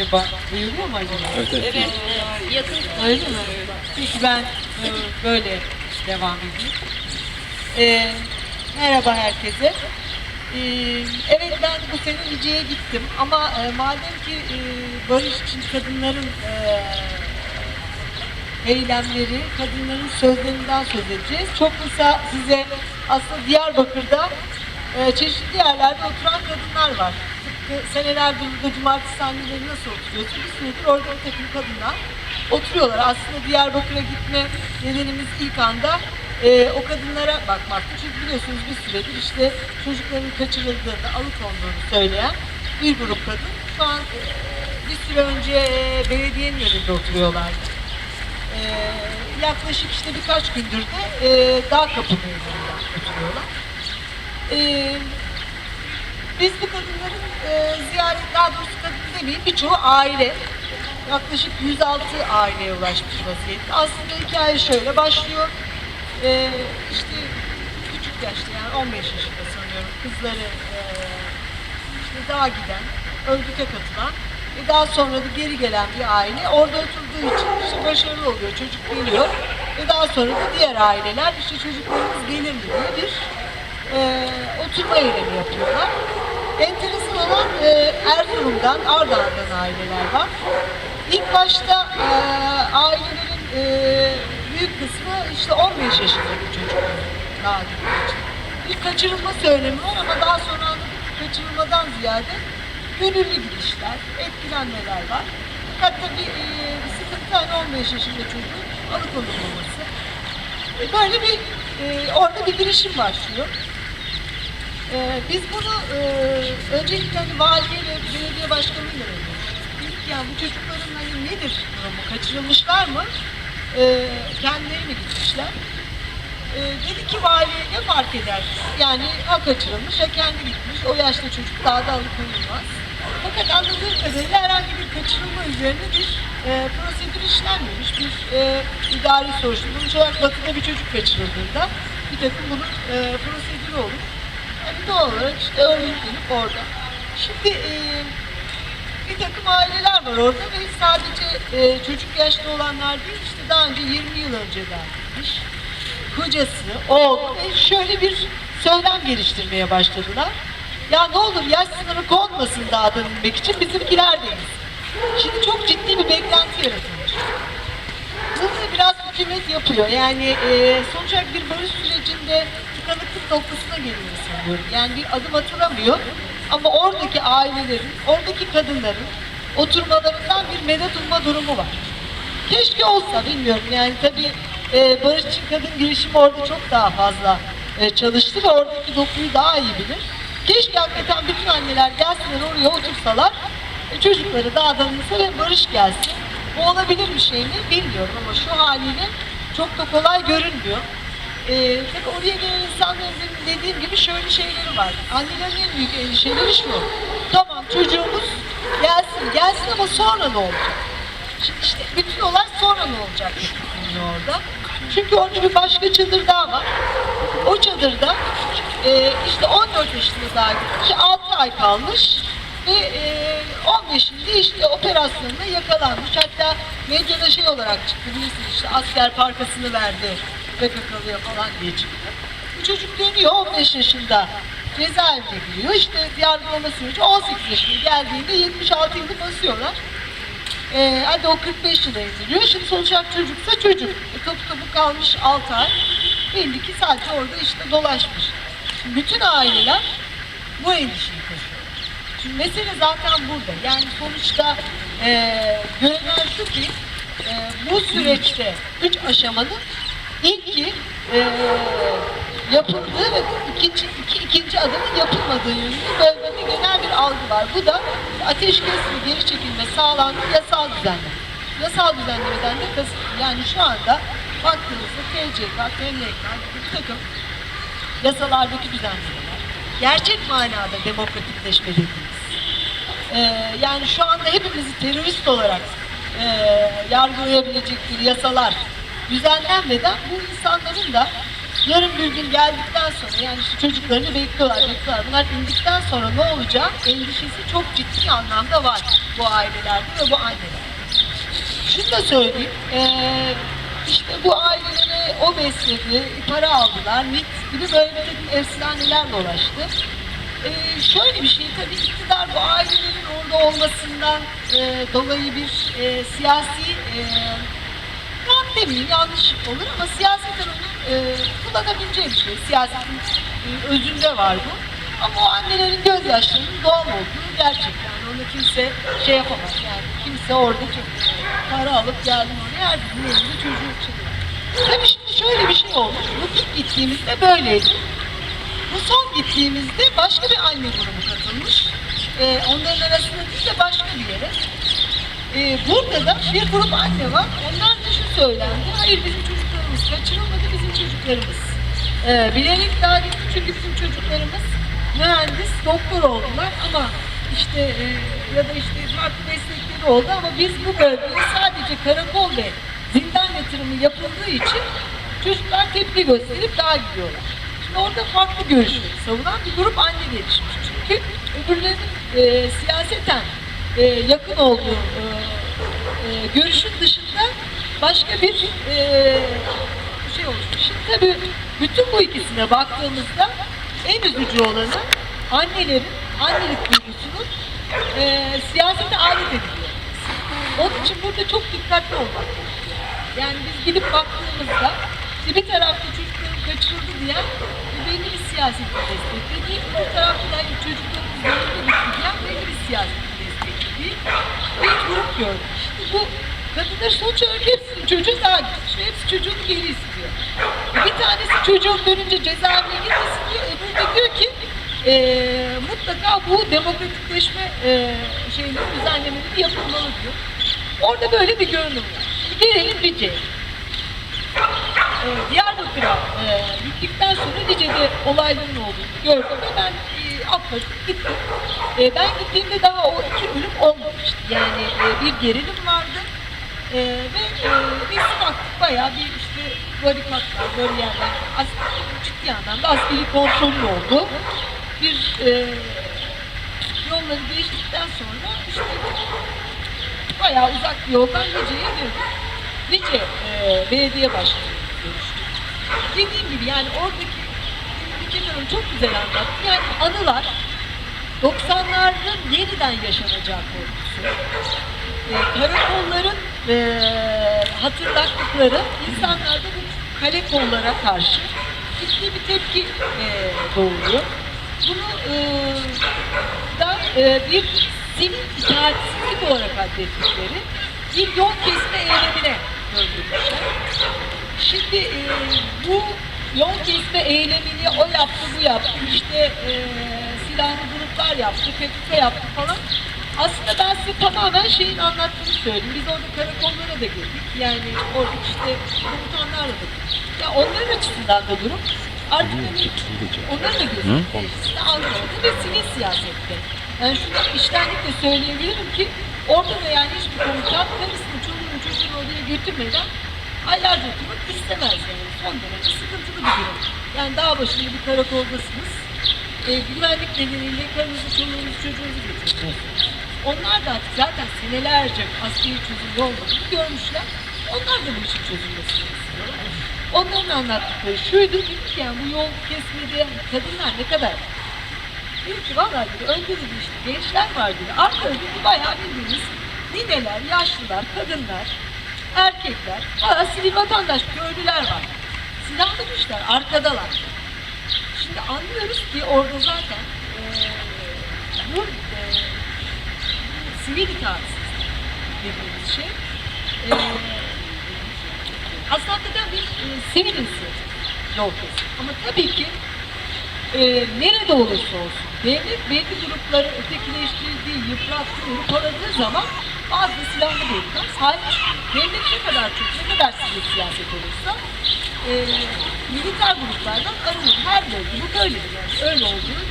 acaba? Duyuluyor mu acaba? Evet, evet. Evet, yakın. Öyle mi? Peki ben e, böyle devam edeyim. E, merhaba herkese. E, evet ben bu sene Lice'ye gittim ama e, madem ki e, barış için kadınların e, eylemleri, kadınların sözlerinden söz edeceğiz. Çok kısa size aslında Diyarbakır'da e, çeşitli yerlerde oturan kadınlar var. Senelerdir burada cumartesi sahneleri nasıl oturuyorsa bir süredir orada bir takım kadınlar oturuyorlar. Aslında Diyarbakır'a gitme nedenimiz ilk anda e, o kadınlara bakmaktı. Çünkü biliyorsunuz bir süredir işte çocukların kaçırıldığını, alıkonduğunu söyleyen bir grup kadın şu an e, bir süre önce e, belediyenin önünde oturuyorlardı. Ee, yaklaşık işte birkaç gündür de e, dağ kapı meydanında oturuyorlar. Ee, biz bu kadınların e, ziyaret, daha doğrusu kadın demeyeyim birçoğu aile. Yaklaşık 106 aileye ulaşmış vaziyette. Aslında hikaye şöyle başlıyor. Ee, işte küçük yaşta yani 15 yaşında sanıyorum kızları e, işte dağa giden, örgüte katılan ve daha sonra da geri gelen bir aile orada oturduğu için işte başarılı oluyor, çocuk geliyor ve daha sonra da diğer aileler işte çocuklarımız gelir mi diye bir e, oturma eylemi yapıyorlar. Olan e, Erzurum'dan, Ardahan'dan aileler var. İlk başta e, ailelerin e, büyük kısmı işte 15 yaşındaki çocuklar daha. Bir kaçırılma söylemi var ama daha sonra kaçırılmadan ziyade gönüllü gidişler, etkilenmeler var. Fakat tabii e, sıkıntı hani 15 yaşında çocuğun alıkonulmaması. E, böyle bir e, orada bir girişim başlıyor. E, biz bunu e, öncelikle hani valiye ve belediye başkanıyla ki yani bu çocukların hani nedir durumu, kaçırılmışlar mı? E, kendileri mi gitmişler? E, dedi ki valiye ne fark eder? Yani ha kaçırılmış ya kendi gitmiş. O yaşta çocuk daha da alıkonulmaz. Fakat anladığım kadarıyla herhangi bir kaçırılma üzerine bir e, prosedür işlenmemiş. Bir e, idari soruşturma. Sonuç olarak batıda bir çocuk kaçırıldığında bir takım bunun e, prosedürü olur. Doğal olarak işte örgütlenip orada. Şimdi e, bir takım aileler var orada ve sadece e, çocuk yaşta olanlar değil işte daha önce 20 yıl önceden gitmiş kocası, oğlu ve şöyle bir söylem geliştirmeye başladılar. Ya ne olur yaş sınırı konmasın dağdan inmek için bizimkiler de insin. Şimdi çok ciddi bir beklenti yaratılmış. Bunu biraz hükümet yapıyor. Yani e, sonuç olarak bir barış sürecinde tıkanıklık noktasına geliyor sanıyorum. Yani bir adım atılamıyor. Ama oradaki ailelerin, oradaki kadınların oturmalarından bir medet umma durumu var. Keşke olsa bilmiyorum yani tabii e, barışçı kadın girişimi orada çok daha fazla e, çalıştı ve oradaki dokuyu daha iyi bilir. Keşke hakikaten bütün anneler gelsinler oraya otursalar e, çocukları dağdanılsa ve barış gelsin. Bu olabilir bir şey mi bilmiyorum ama şu haliyle çok da kolay görünmüyor. E, tabii oraya gelen insanların dediğim gibi şöyle şeyleri var. Annelerin en büyük endişeleri şu. Tamam çocuğumuz gelsin gelsin ama sonra ne olacak? Şimdi işte bütün olay sonra ne olacak orada. Çünkü orada bir başka çadır daha var. O çadırda e, işte 14 yaşında daha gitmiş, 6 ay kalmış ve e, 15'inde işte operasyonda yakalanmış. Hatta medyada şey olarak çıktı bilirsiniz işte asker parkasını verdi PKK'lıya falan diye çıktı. Bu çocuk dönüyor 15 yaşında cezaevine giriyor. İşte yargılama süreci 18 yaşına geldiğinde 76 yılı basıyorlar. Ee, hadi o 45 yıla ediliyor. Şimdi sonuç olarak çocuksa çocuk. E, kapı kapı kalmış 6 ay. Belli ki sadece orada işte dolaşmış. Şimdi bütün aileler bu endişeyi taşıyor. Şimdi mesele zaten burada. Yani sonuçta e, görünen şu ki e, bu süreçte üç aşamanın ilki e, yapıldığı ve ikinci, iki, ikinci adımın yapılmadığı yönünde bölgede genel bir algı var. Bu da ateşkes ve geri çekilme sağlandı yasal düzenleme. Yasal düzenlemeden de kasıt yani şu anda baktığınızda TCK, TNK gibi bir takım yasalardaki düzenlemeler gerçek manada demokratikleşme dediğimiz. Ee, yani şu anda hepimizi terörist olarak e, yargılayabilecek bir yasalar düzenlenmeden bu insanların da yarın bir gün geldikten sonra yani işte çocuklarını bekliyorlar, bekliyorlar. Bunlar indikten sonra ne olacak? Endişesi çok ciddi anlamda var bu ailelerde ve bu annelerde. Şunu da söyleyeyim. Ee, işte bu ailelere o besledi, para aldılar, mit gibi böyle bir efsaneler dolaştı. Ee, şöyle bir şey tabii iktidar bu ailelerin orada olmasından e, dolayı bir e, siyasi e, tam demeyeyim yanlış olur ama siyaseten onu e, kullanabileceği bir şey. Siyasetin e, özünde var bu. Ama o annelerin gözyaşlarının doğal olduğu gerçekten. Onu kimse şey yapamaz yani. Kimse orada çok para alıp geldim oraya her birinin elinde çocuğu çıkıyor. Tabii şimdi şöyle bir şey olmuş. Bu ilk gittiğimizde böyleydi. Bu son gittiğimizde başka bir anne grubu katılmış. Ee, onların arasında değil de başka bir yere. Ee, burada da bir grup anne var. Onlar söylendi. Hayır bizim çocuklarımız kaçırılmadı bizim çocuklarımız. Ee, bilerek gitti çünkü bizim çocuklarımız mühendis, doktor oldular ama işte e, ya da işte farklı meslekleri oldu ama biz bu bölgede sadece karakol ve zindan yatırımı yapıldığı için çocuklar tepki gösterip daha gidiyorlar. Şimdi orada farklı görüşleri savunan bir grup anne gelişmiş. Çünkü öbürlerinin e, siyaseten e, yakın olduğu e, e, görüşün dışında başka bir e, şey oluşmuş. Şimdi tabii bütün bu ikisine baktığımızda en üzücü olanı annelerin, annelik duygusunun e, siyasete alet ediliyor. Onun için burada çok dikkatli olmak gerekiyor. Yani biz gidip baktığımızda bir tarafta çocukların kaçırıldı diyen belli bir siyaseti destekledi. Bir tarafta da hani çocuklarımız yolunda gitti diyen belli bir siyaseti destekledi. Bir grup gördük. Kadınlar sonuç olarak hepsinin çocuğu ve hepsi çocuğunu geri istiyor. Bir tanesi çocuğum dönünce cezaevine girmesin diyor. Öbürü de diyor ki eee, mutlaka bu demokratikleşme eee şeyleri düzenlemeleri yapılmalı diyor. Orada böyle bir görünüm var. Gelelim Rice'ye. Ee, Diyarbakır'a e, gittikten sonra Rice'de olayların olduğunu gördüm ve ben e, atladım gittim. E, ben gittiğimde daha o iki ölüm olmamıştı. Yani e, bir gerilim vardı e, ve e, biz baktık bayağı bir işte barikatlar, böyle yerler aslında ciddi anlamda askeri kontrolün oldu. Bir e, yolları geçtikten sonra işte bayağı uzak bir yoldan Rice'ye girdik. Rice e, belediye başkanı görüştük. Dediğim gibi yani oradaki Hanım çok güzel anlattı. Yani anılar 90'ların yeniden yaşanacağı korkusu. Karakolların e, hatırlattıkları insanlarda bu kale kollara karşı ciddi bir tepki e, doğuruyor. Bunu e, da e, bir sivil itaatsizlik olarak adettikleri bir yol kesme eylemine döndürmüşler. Şimdi e, bu yol kesme eylemini o yaptı bu yaptı işte e, silahlı gruplar yaptı PKK yaptı falan. Aslında ben size tamamen şeyin anlattığını söyleyeyim. Biz orada karakollara da girdik. Yani orada işte komutanlarla da girdik. Ya onların açısından da durum artık hani onların da gözü işte Ankara'da ve sivil siyasette. Yani şunu iştenlikle söyleyebilirim ki orada da yani hiçbir komutan karısını, çoluğunu, çocuğunu oraya götürmeden aylarca oturmak istemez yani. Son derece sıkıntılı bir durum. Yani dağ başında bir karakoldasınız. E, güvenlik nedeniyle karınızı, çoluğunuzu, çocuğunuzu götürüyorsunuz. Onlar da zaten senelerce askeri çözüm olmadığını görmüşler. Onlar da bu işin çözülmesini istiyorlar. Onların anlattıkları şuydu, dedi ki yani bu yol kesmede yani kadınlar ne kadar Dedi ki valla dedi önde dedi işte gençler var dedi. Arkada dedi bayağı bildiğiniz nineler, yaşlılar, kadınlar, erkekler, bayağı sivil vatandaş, köylüler var. Silahlı güçler arkadalar. Şimdi anlıyoruz ki orada zaten eee bu eee, sivil itaatsizlik dediğimiz şey eee aslında hakikaten bir e, sivil inisiyatif. Ama tabii ki e, nerede olursa olsun devlet belli grupları ötekileştirdiği, yıprattığı, hırpaladığı zaman bazı silahlı gruplar sahip. Devlet ne kadar çok, ne kadar sivil siyaset olursa e, militer gruplardan arınır. Her bölge bu böyledir yani. Öyle olduğunu